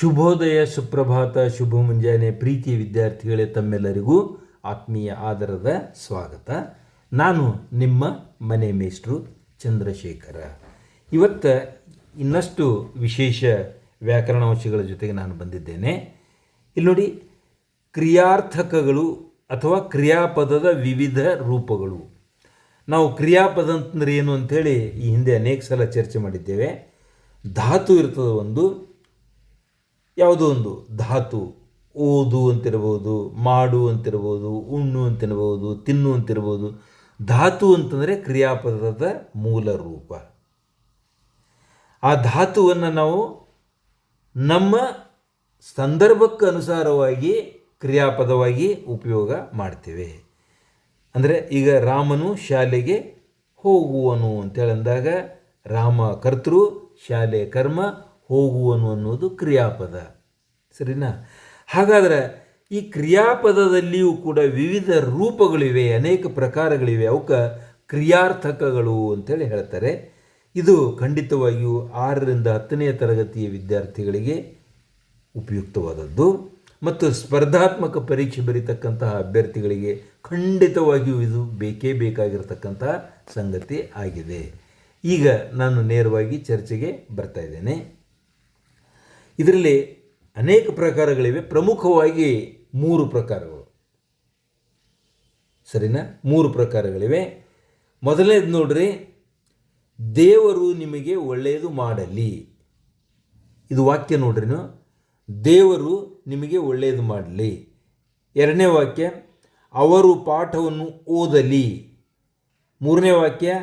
ಶುಭೋದಯ, ಸುಪ್ರಭಾತ, ಶುಭ ಮುಂಜಾನೆ ಪ್ರೀತಿಯ ವಿದ್ಯಾರ್ಥಿಗಳೇ ತಮ್ಮೆಲ್ಲರಿಗೂ ಆತ್ಮೀಯ ಆದರದ ಸ್ವಾಗತ. ನಾನು ನಿಮ್ಮ ಮನೆ ಮೇಷ್ಟ್ರು ಚಂದ್ರಶೇಖರ. ಇವತ್ತು ಇನ್ನಷ್ಟು ವಿಶೇಷ ವ್ಯಾಕರಣ ಅಂಶಗಳ ಜೊತೆಗೆ ನಾನು ಬಂದಿದ್ದೇನೆ. ಇಲ್ಲಿ ನೋಡಿ, ಕ್ರಿಯಾರ್ಥಕಗಳು ಅಥವಾ ಕ್ರಿಯಾಪದದ ವಿವಿಧ ರೂಪಗಳು. ನಾವು ಕ್ರಿಯಾಪದ ಅಂತಂದ್ರೆ ಏನು ಅಂಥೇಳಿ ಈ ಹಿಂದೆ ಅನೇಕ ಸಲ ಚರ್ಚೆ ಮಾಡಿದ್ದೇವೆ. ಧಾತು ಇರ್ತದೆ ಒಂದು ಯಾವುದೋ ಒಂದು ಧಾತು, ಓದು ಅಂತಿರ್ಬೋದು, ಮಾಡು ಅಂತಿರ್ಬೋದು, ಉಣ್ಣು ಅಂತಿರ್ಬೋದು, ತಿನ್ನು ಅಂತಿರ್ಬೋದು. ಧಾತು ಅಂತಂದರೆ ಕ್ರಿಯಾಪದದ ಮೂಲ ರೂಪ. ಆ ಧಾತುವನ್ನು ನಾವು ನಮ್ಮ ಸಂದರ್ಭಕ್ಕೆ ಅನುಸಾರವಾಗಿ ಕ್ರಿಯಾಪದವಾಗಿ ಉಪಯೋಗ ಮಾಡ್ತೇವೆ. ಅಂದರೆ ಈಗ ರಾಮನು ಶಾಲೆಗೆ ಹೋಗುವನು ಅಂತೇಳಿ ಅಂದಾಗ ರಾಮ ಕರ್ತೃ, ಶಾಲೆ ಕರ್ಮ ಹೋಗುವನು ಅನ್ನೋದು ಕ್ರಿಯಾಪದ. ಸರಿನಾ? ಹಾಗಾದರೆ ಈ ಕ್ರಿಯಾಪದದಲ್ಲಿಯೂ ಕೂಡ ವಿವಿಧ ರೂಪಗಳಿವೆ, ಅನೇಕ ಪ್ರಕಾರಗಳಿವೆ, ಅವಕ್ಕೆ ಕ್ರಿಯಾರ್ಥಕಗಳು ಅಂತೇಳಿ ಹೇಳ್ತಾರೆ. ಇದು ಖಂಡಿತವಾಗಿಯೂ ಆರರಿಂದ ಹತ್ತನೇ ತರಗತಿಯ ವಿದ್ಯಾರ್ಥಿಗಳಿಗೆ ಉಪಯುಕ್ತವಾದದ್ದು. ಮತ್ತು ಸ್ಪರ್ಧಾತ್ಮಕ ಪರೀಕ್ಷೆ ಬರೀತಕ್ಕಂತಹ ಅಭ್ಯರ್ಥಿಗಳಿಗೆ ಖಂಡಿತವಾಗಿಯೂ ಇದು ಬೇಕೇ ಬೇಕಾಗಿರತಕ್ಕಂತಹ ಸಂಗತಿ ಆಗಿದೆ. ಈಗ ನಾನು ನೇರವಾಗಿ ಚರ್ಚೆಗೆ ಬರ್ತಾ ಇದ್ದೇನೆ. ಇದರಲ್ಲಿ ಅನೇಕ ಪ್ರಕಾರಗಳಿವೆ. ಪ್ರಮುಖವಾಗಿ ಮೂರು ಪ್ರಕಾರಗಳು. ಸರಿನಾ? ಮೂರು ಪ್ರಕಾರಗಳಿವೆ. ಮೊದಲನೇದು ನೋಡ್ರಿ, ದೇವರು ನಿಮಗೆ ಒಳ್ಳೆಯದು ಮಾಡಲಿ. ಇದು ವಾಕ್ಯ ನೋಡ್ರಿ ದೇವರು ನಿಮಗೆ ಒಳ್ಳೆಯದು ಮಾಡಲಿ. ಎರಡನೇ ವಾಕ್ಯ, ಅವರು ಪಾಠವನ್ನು ಓದಲಿ. ಮೂರನೇ ವಾಕ್ಯ,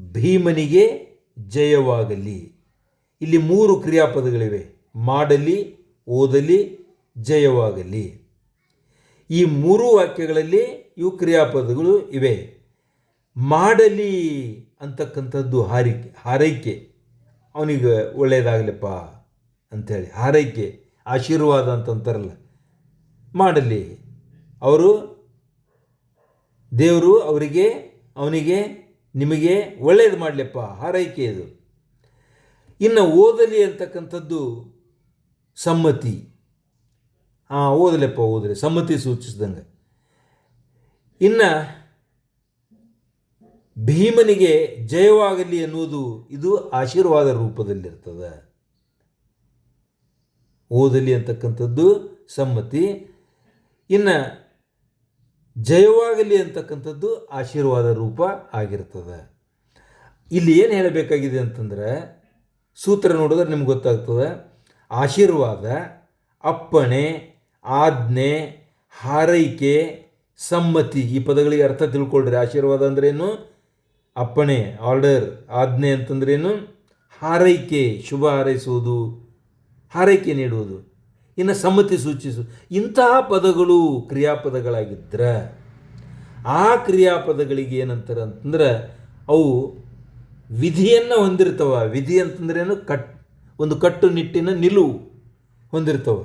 ಭೀಮನಿಗೆ ಜಯವಾಗಲಿ. ಇಲ್ಲಿ ಮೂರು ಕ್ರಿಯಾಪದಗಳಿವೆ. ಮಾಡಲಿ, ಓದಲಿ, ಜಯವಾಗಲಿ. ಈ ಮೂರು ವಾಕ್ಯಗಳಲ್ಲಿ ಇವು ಕ್ರಿಯಾಪದಗಳು ಇವೆ. ಮಾಡಲಿ ಅಂತಕ್ಕಂಥದ್ದು ಹಾರಿಕೆ, ಹಾರೈಕೆ. ಅವನಿಗೆ ಒಳ್ಳೆಯದಾಗಲಿಪ್ಪ ಅಂಥೇಳಿ, ಹಾರೈಕೆ, ಆಶೀರ್ವಾದ ಅಂತಂತಾರಲ್ಲ. ಮಾಡಲಿ. ಅವರು, ದೇವರು ಅವರಿಗೆ, ಅವನಿಗೆ, ನಿಮಗೆ ಒಳ್ಳೆಯದು ಮಾಡಲಿಪ್ಪ, ಹಾರೈಕೆ ಇದು. ಇನ್ನು ಓದಲಿ ಅಂತಕ್ಕಂಥದ್ದು ಸಮ್ಮತಿ. ಹಾಂ ಓದಲೆಪ್ಪ, ಓದಲಿ. ಸಮ್ಮತಿ ಸೂಚಿಸಿದಂಗೆ. ಇನ್ನು ಭೀಮನಿಗೆ ಜಯವಾಗಲಿ ಅನ್ನುವುದು ಇದು ಆಶೀರ್ವಾದ ರೂಪದಲ್ಲಿರ್ತದೆ. ಓದಲಿ ಅಂತಕ್ಕಂಥದ್ದು ಸಮ್ಮತಿ. ಇನ್ನು ಜಯವಾಗಲಿ ಅಂತಕ್ಕಂಥದ್ದು ಆಶೀರ್ವಾದ ರೂಪ ಆಗಿರ್ತದೆ. ಇಲ್ಲಿ ಏನು ಹೇಳಬೇಕಾಗಿದೆ ಅಂತಂದ್ರೆ, ಸೂತ್ರ ನೋಡಿದ್ರೆ ನಿಮ್ಗೆ ಗೊತ್ತಾಗ್ತದೆ. ಆಶೀರ್ವಾದ, ಅಪ್ಪಣೆ, ಆಜ್ಞೆ, ಹಾರೈಕೆ, ಸಮ್ಮತಿ ಈ ಪದಗಳಿಗೆ ಅರ್ಥ ತಿಳ್ಕೊಳ್ರಿ. ಆಶೀರ್ವಾದ ಅಂದ್ರೇನು? ಅಪ್ಪಣೆ, ಆರ್ಡರ್, ಆಜ್ಞೆ ಅಂತಂದ್ರೇನು? ಹಾರೈಕೆ, ಶುಭ ಹಾರೈಸುವುದು, ಹಾರೈಕೆ ನೀಡುವುದು, ಇನ್ನು ಸಮ್ಮತಿ ಸೂಚಿಸು. ಇಂತಹ ಪದಗಳು ಕ್ರಿಯಾಪದಗಳಾಗಿದ್ದರೆ ಆ ಕ್ರಿಯಾಪದಗಳಿಗೆ ಏನಂತಾರೆ ಅಂತಂದ್ರೆ, ಅವು ವಿಧಿಯನ್ನು ಹೊಂದಿರ್ತವ. ವಿಧಿ ಅಂತಂದ್ರೇನು? ಕಟ್ ಒಂದು ಕಟ್ಟುನಿಟ್ಟಿನ ನಿಲುವು ಹೊಂದಿರ್ತವೆ.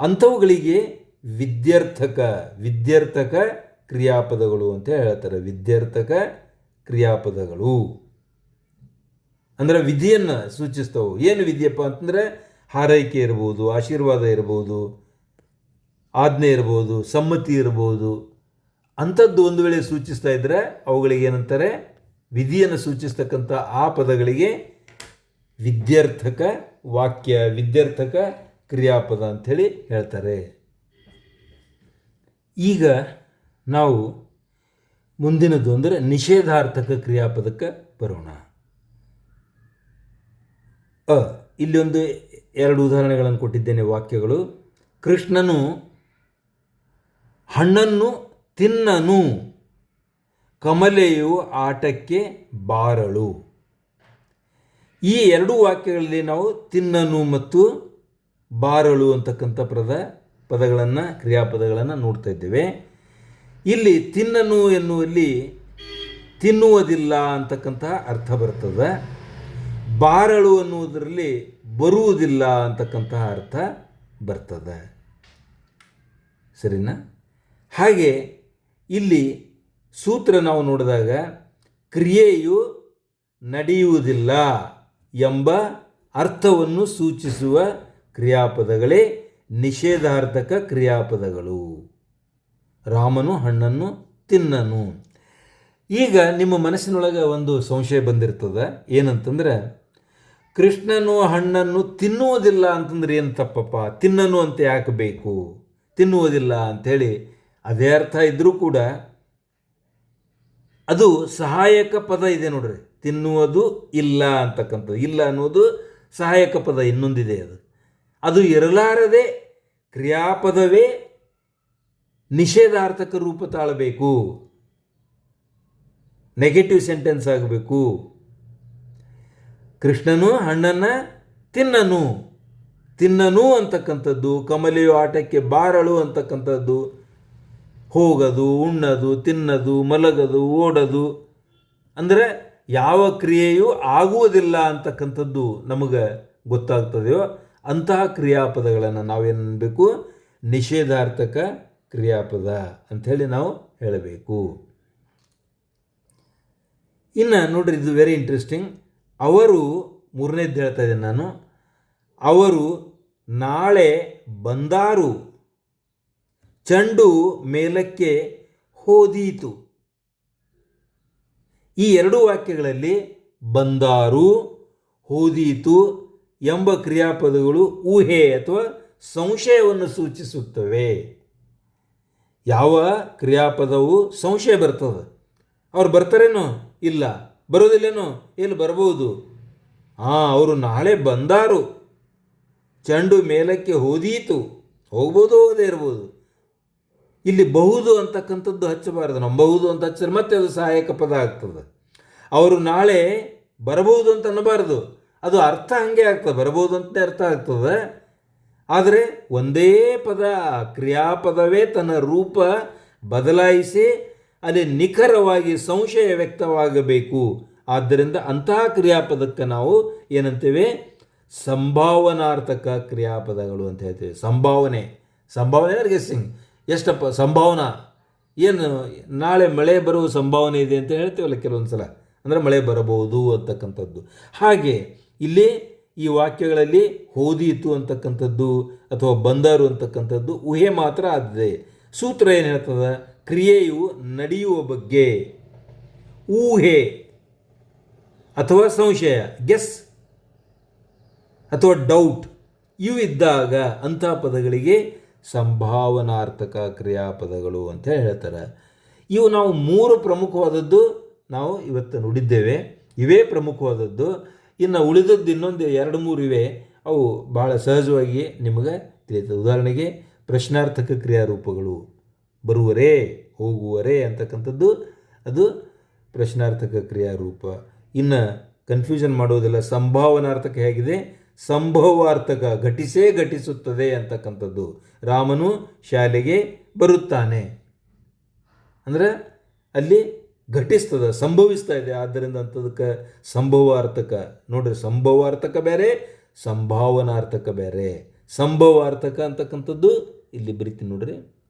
ಅಂಥವುಗಳಿಗೆ ವಿದ್ಯರ್ಥಕ ವಿದ್ಯರ್ಥಕ ಕ್ರಿಯಾಪದಗಳು ಅಂತ ಹೇಳ್ತಾರೆ. ವಿದ್ಯರ್ಥಕ ಕ್ರಿಯಾಪದಗಳು. ಅಂದರೆ ವಿಧಿಯನ್ನು ಸೂಚಿಸ್ತವೆ. ಏನು ವಿಧಿಯಪ್ಪ ಅಂತಂದರೆ ಹಾರೈಕೆ ಇರ್ಬೋದು, ಆಶೀರ್ವಾದ ಇರ್ಬೋದು, ಆಜ್ಞೆ ಇರ್ಬೋದು, ಸಮ್ಮತಿ ಇರ್ಬೋದು. ಅಂಥದ್ದು ಒಂದು ವೇಳೆ ಸೂಚಿಸ್ತಾ ಇದ್ದರೆ ಅವುಗಳಿಗೆ ಏನಂತಾರೆ? ವಿಧಿಯನ್ನು ಸೂಚಿಸ್ತಕ್ಕಂಥ ಆ ಪದಗಳಿಗೆ ವಿದ್ಯಾರ್ಥಕ ವಾಕ್ಯ, ವಿದ್ಯಾರ್ಥಕ ಕ್ರಿಯಾಪದ ಅಂಥೇಳಿ ಹೇಳ್ತಾರೆ. ಈಗ ನಾವು ಮುಂದಿನದು ಅಂದರೆ ನಿಷೇಧಾರ್ಥಕ ಕ್ರಿಯಾಪದಕ್ಕೆ ಬರೋಣ. ಅ, ಇಲ್ಲಿ ಒಂದು ಎರಡು ಉದಾಹರಣೆಗಳನ್ನು ಕೊಟ್ಟಿದ್ದೇನೆ ವಾಕ್ಯಗಳು. ಕೃಷ್ಣನು ಹಣ್ಣನ್ನು ತಿನ್ನನು, ಕಮಲೆಯು ಆಟಕ್ಕೆ ಬಾರಳು. ಈ ಎರಡು ವಾಕ್ಯಗಳಲ್ಲಿ ನಾವು ತಿನ್ನನು ಮತ್ತು ಬಾರಳು ಅಂತಕ್ಕಂಥ ಪದ, ಪದಗಳನ್ನು, ಕ್ರಿಯಾಪದಗಳನ್ನು ನೋಡ್ತಾ ಇದ್ದೇವೆ. ಇಲ್ಲಿ ತಿನ್ನನು ಎನ್ನುವಲ್ಲಿ ತಿನ್ನುವುದಿಲ್ಲ ಅಂತಕ್ಕಂತಹ ಅರ್ಥ ಬರ್ತದೆ. ಬಾರಳು ಅನ್ನುವುದರಲ್ಲಿ ಬರುವುದಿಲ್ಲ ಅಂತಕ್ಕಂತಹ ಅರ್ಥ ಬರ್ತದೆ. ಸರಿನಾ? ಹಾಗೆ ಇಲ್ಲಿ ಸೂತ್ರ ನಾವು ನೋಡಿದಾಗ ಕ್ರಿಯೆಯು ನಡೆಯುವುದಿಲ್ಲ. ಎಂಬ ಅರ್ಥವನ್ನು ಸೂಚಿಸುವ ಕ್ರಿಯಾಪದಗಳೇ ನಿಷೇಧಾರ್ಥಕ ಕ್ರಿಯಾಪದಗಳು. ರಾಮನು ಹಣ್ಣನ್ನು ತಿನ್ನನು. ಈಗ ನಿಮ್ಮ ಮನಸ್ಸಿನೊಳಗೆ ಒಂದು ಸಂಶಯ ಬಂದಿರ್ತದೆ. ಏನಂತಂದ್ರೆ, ಕೃಷ್ಣನು ಹಣ್ಣನ್ನು ತಿನ್ನುವುದಿಲ್ಲ ಅಂತಂದ್ರೆ ಏನು ತಪ್ಪಪ್ಪ? ತಿನ್ನನು ಅಂತ ಯಾಕೆ ಬೇಕು? ತಿನ್ನುವುದಿಲ್ಲ ಅಂಥೇಳಿ ಅದೇ ಅರ್ಥ ಇದ್ದರೂ ಕೂಡ ಅದು ಸಹಾಯಕ ಪದ ಇದೆ ನೋಡ್ರಿ. ತಿನ್ನುವುದು ಇಲ್ಲ ಅಂತಕ್ಕಂಥದ್ದು. ಇಲ್ಲ ಅನ್ನೋದು ಸಹಾಯಕ ಪದ ಇನ್ನೊಂದಿದೆ ಅದು. ಅದು ಇರಲಾರದೆ ಕ್ರಿಯಾಪದವೇ ನಿಷೇಧಾರ್ಥಕ ರೂಪ ತಾಳಬೇಕು. ನೆಗೆಟಿವ್ ಸೆಂಟೆನ್ಸ್ ಆಗಬೇಕು. ಕೃಷ್ಣನು ಹಣ್ಣನ್ನು ತಿನ್ನನು. ತಿನ್ನನು ಅಂತಕ್ಕಂಥದ್ದು, ಕಮಲೆಯು ಆಟಕ್ಕೆ ಬಾರಳು ಅಂತಕ್ಕಂಥದ್ದು, ಹೋಗದು, ಉಣ್ಣದು, ತಿನ್ನದು, ಮಲಗದು, ಓಡೋದು. ಅಂದರೆ ಯಾವ ಕ್ರಿಯೆಯೂ ಆಗುವುದಿಲ್ಲ ಅಂತಕ್ಕಂಥದ್ದು ನಮಗೆ ಗೊತ್ತಾಗ್ತದೆಯೋ ಅಂತಹ ಕ್ರಿಯಾಪದಗಳನ್ನು ನಾವೇನಬೇಕು ನಿಷೇಧಾರ್ಥಕ ಕ್ರಿಯಾಪದ ಅಂಥೇಳಿ ನಾವು ಹೇಳಬೇಕು. ಇನ್ನು ನೋಡ್ರಿ, ಇದು ವೆರಿ ಇಂಟ್ರೆಸ್ಟಿಂಗ್ ಅವರು ಮೂರನೇದ್ದು ಹೇಳ್ತಾ ಇದ್ದೀನಿ ನಾನು. ಅವರು ನಾಳೆ ಬಂದಾರು, ಚಂಡು ಮೇಲಕ್ಕೆ ಹೋದೀತು. ಈ ಎರಡು ವಾಕ್ಯಗಳಲ್ಲಿ ಬಂದಾರು, ಹೋದೀತು ಎಂಬ ಕ್ರಿಯಾಪದಗಳು ಊಹೆ ಅಥವಾ ಸಂಶಯವನ್ನು ಸೂಚಿಸುತ್ತವೆ. ಯಾವ ಕ್ರಿಯಾಪದವು ಸಂಶಯ ಬರ್ತದೆ? ಅವ್ರು ಬರ್ತಾರೇನೋ ಇಲ್ಲ, ಬರೋದಿಲ್ಲೇನೋ ಎಲ್ಲಿ ಬರ್ಬೋದು? ಹಾಂ ಅವರು ನಾಳೆ ಬಂದಾರು. ಚೆಂಡು ಮೇಲಕ್ಕೆ ಹೋದೀತು, ಹೋಗ್ಬೋದು ಹೋಗದೇ ಇರ್ಬೋದು. ಇಲ್ಲಿ ಬಹುದು ಅಂತಕ್ಕಂಥದ್ದು ಹಚ್ಚಬಾರದು. ಬಹುದು ಅಂತ ಹಚ್ಚಿದ್ರೆ ಮತ್ತೆ ಅದು ಸಹಾಯಕ ಪದ ಆಗ್ತದೆ. ಅವರು ನಾಳೆ ಬರಬಹುದು ಅಂತ ಅನ್ನಬಾರದು. ಅದು ಅರ್ಥ ಹಂಗೆ ಆಗ್ತದೆ. ಬರಬಹುದು ಅಂತ ಅರ್ಥ ಆಗ್ತದೆ. ಆದರೆ ಒಂದೇ ಪದ, ಕ್ರಿಯಾಪದವೇ ತನ್ನ ರೂಪ ಬದಲಾಯಿಸಿ ಅಲ್ಲಿ ನಿಖರವಾಗಿ ಸಂಶಯ ವ್ಯಕ್ತವಾಗಬೇಕು. ಆದ್ದರಿಂದ ಅಂತಹ ಕ್ರಿಯಾಪದಕ್ಕೆ ನಾವು ಏನಂತೇವೆ? ಸಂಭಾವನಾರ್ಥಕ ಕ್ರಿಯಾಪದಗಳು ಅಂತ ಹೇಳ್ತೇವೆ. ಸಂಭಾವನೆ. ಸಂಭಾವನೆ ಅಂದರೆ ಗೆಸ್ಸಿಂಗ್ ಎಷ್ಟಪ್ಪ ಸಂಭಾವನಾ? ಏನು ನಾಳೆ ಮಳೆ ಬರುವ ಸಂಭಾವನೆ ಇದೆ ಅಂತ ಹೇಳ್ತೀವಲ್ಲ ಕೆಲವೊಂದು ಸಲ ಅಂದರೆ ಮಳೆ ಬರಬಹುದು ಅಂತಕ್ಕಂಥದ್ದು. ಹಾಗೆ ಇಲ್ಲಿ ಈ ವಾಕ್ಯಗಳಲ್ಲಿ ಹೋದೀತು ಅಂತಕ್ಕಂಥದ್ದು ಅಥವಾ ಬಂದರು ಅಂತಕ್ಕಂಥದ್ದು ಊಹೆ ಮಾತ್ರ ಆದಿದೆ. ಸೂತ್ರ ಏನು ಹೇಳ್ತದೆ? ಕ್ರಿಯೆಯು ನಡೆಯುವ ಬಗ್ಗೆ. ಊಹೆ ಅಥವಾ ಸಂಶಯ ಗೆಸ್ ಅಥವಾ ಡೌಟ್ ಇವು ಇದ್ದಾಗ ಅಂಥ ಪದಗಳಿಗೆ ಸಂಭಾವನಾರ್ಥಕ ಕ್ರಿಯಾಪದಗಳು ಅಂತ ಹೇಳ್ತಾರೆ. ಇವು ನಾವು ಮೂರು ಪ್ರಮುಖವಾದದ್ದು ನಾವು ಇವತ್ತು ನುಡಿದ್ದೇವೆ. ಇವೇ ಪ್ರಮುಖವಾದದ್ದು. ಇನ್ನು ಉಳಿದದ್ದು ಇನ್ನೊಂದು ಎರಡು ಮೂರು ಇವೆ. ಅವು ಬಹಳ ಸಹಜವಾಗಿ ನಿಮಗೆ ತಿಳಿಯುತ್ತದೆ ಉದಾಹರಣೆಗೆ ಪ್ರಶ್ನಾರ್ಥಕ ಕ್ರಿಯಾರೂಪಗಳು. ಬರುವರೇ, ಹೋಗುವರೇ ಅಂತಕ್ಕಂಥದ್ದು. ಅದು ಪ್ರಶ್ನಾರ್ಥಕ ಕ್ರಿಯಾರೂಪ. ಇನ್ನು ಕನ್ಫ್ಯೂಷನ್ ಮಾಡೋದಿಲ್ಲ ಸಂಭಾವನಾರ್ಥಕ ಹೇಗಿದೆ? ಸಂಭವಾರ್ಥಕ ಘಟಿಸೇ ಘಟಿಸುತ್ತದೆ ಅಂತಕ್ಕಂಥದ್ದು. ರಾಮನು ಶಾಲೆಗೆ ಬರುತ್ತಾನೆ. ಅಂದರೆ ಅಲ್ಲಿ ಘಟಿಸ್ತದೆ, ಸಂಭವಿಸ್ತಾ ಇದೆ. ಆದ್ದರಿಂದ ಅಂಥದಕ್ಕೆ ಸಂಭವಾರ್ಥಕ, ನೋಡ್ರಿ, ಸಂಭವಾರ್ಥಕ ಬೇರೆ, ಸಂಭಾವನಾರ್ಥಕ ಬೇರೆ. ಸಂಭವಾರ್ಥಕ ಅಂತಕ್ಕಂಥದ್ದು ಇಲ್ಲಿ ಬರಿತೀನಿ ನೋಡ್ರಿ.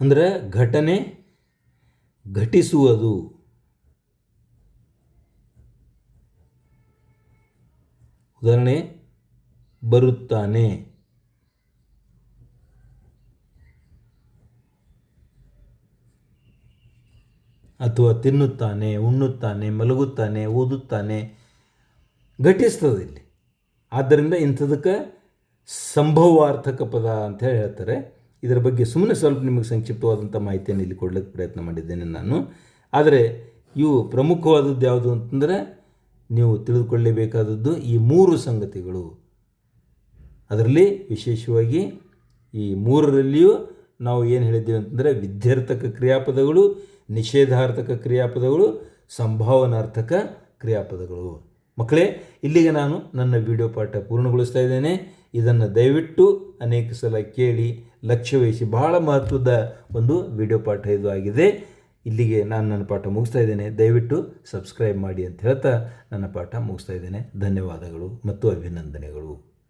ಅಂದರೆ ಘಟನೆ ಘಟಿಸುವುದು. ಉದಾಹರಣೆ, ಬರುತ್ತಾನೆ. ಅಥವಾ ತಿನ್ನುತ್ತಾನೆ, ಉಣ್ಣುತ್ತಾನೆ, ಮಲಗುತ್ತಾನೆ, ಓದುತ್ತಾನೆ. ಘಟಿಸ್ತದೆ ಇಲ್ಲಿ. ಆದ್ದರಿಂದ ಇಂಥದಕ್ಕೆ ಸಂಭವಾರ್ಥಕ ಪದ ಅಂತ ಹೇಳಿ ಹೇಳ್ತಾರೆ. ಇದರ ಬಗ್ಗೆ ಸುಮ್ಮನೆ ಸ್ವಲ್ಪ ನಿಮಗೆ ಸಂಕ್ಷಿಪ್ತವಾದಂಥ ಮಾಹಿತಿಯನ್ನು ಇಲ್ಲಿ ಕೊಡಲಿಕ್ಕೆ ಪ್ರಯತ್ನ ಮಾಡಿದ್ದೇನೆ ನಾನು. ಆದರೆ ಇವು ಪ್ರಮುಖವಾದದ್ದು ಯಾವುದು ಅಂತಂದರೆ ನೀವು ತಿಳಿದುಕೊಳ್ಳಲೇಬೇಕಾದದ್ದು ಈ ಮೂರು ಸಂಗತಿಗಳು. ಅದರಲ್ಲಿ ವಿಶೇಷವಾಗಿ ಈ ಮೂರರಲ್ಲಿಯೂ ನಾವು ಏನು ಹೇಳಿದ್ದೇವೆ ಅಂತಂದರೆ ವಿದ್ಯಾರ್ಥಕ ಕ್ರಿಯಾಪದಗಳು, ನಿಷೇಧಾರ್ಥಕ ಕ್ರಿಯಾಪದಗಳು, ಸಂಭಾವನಾರ್ಥಕ ಕ್ರಿಯಾಪದಗಳು. ಮಕ್ಕಳೇ, ಇಲ್ಲಿಗೆ ನಾನು ನನ್ನ ವಿಡಿಯೋ ಪಾಠ ಪೂರ್ಣಗೊಳಿಸ್ತಾ ಇದ್ದೇನೆ. ಇದನ್ನು ದಯವಿಟ್ಟು ಅನೇಕ ಸಲ ಕೇಳಿ ಲಕ್ಷ್ಯವಹಿಸಿ ಬಹಳ ಮಹತ್ವದ ಒಂದು ವಿಡಿಯೋ ಪಾಠ ಇದು ಆಗಿದೆ. ಇಲ್ಲಿಗೆ ನಾನು ನನ್ನ ಪಾಠ ಮುಗಿಸ್ತಾ ಇದ್ದೇನೆ. ದಯವಿಟ್ಟು ಸಬ್ಸ್ಕ್ರೈಬ್ ಮಾಡಿ ಅಂತ ಹೇಳ್ತಾ ನನ್ನ ಪಾಠ ಮುಗಿಸ್ತಾ ಇದ್ದೇನೆ. ಧನ್ಯವಾದಗಳು ಮತ್ತು ಅಭಿನಂದನೆಗಳು.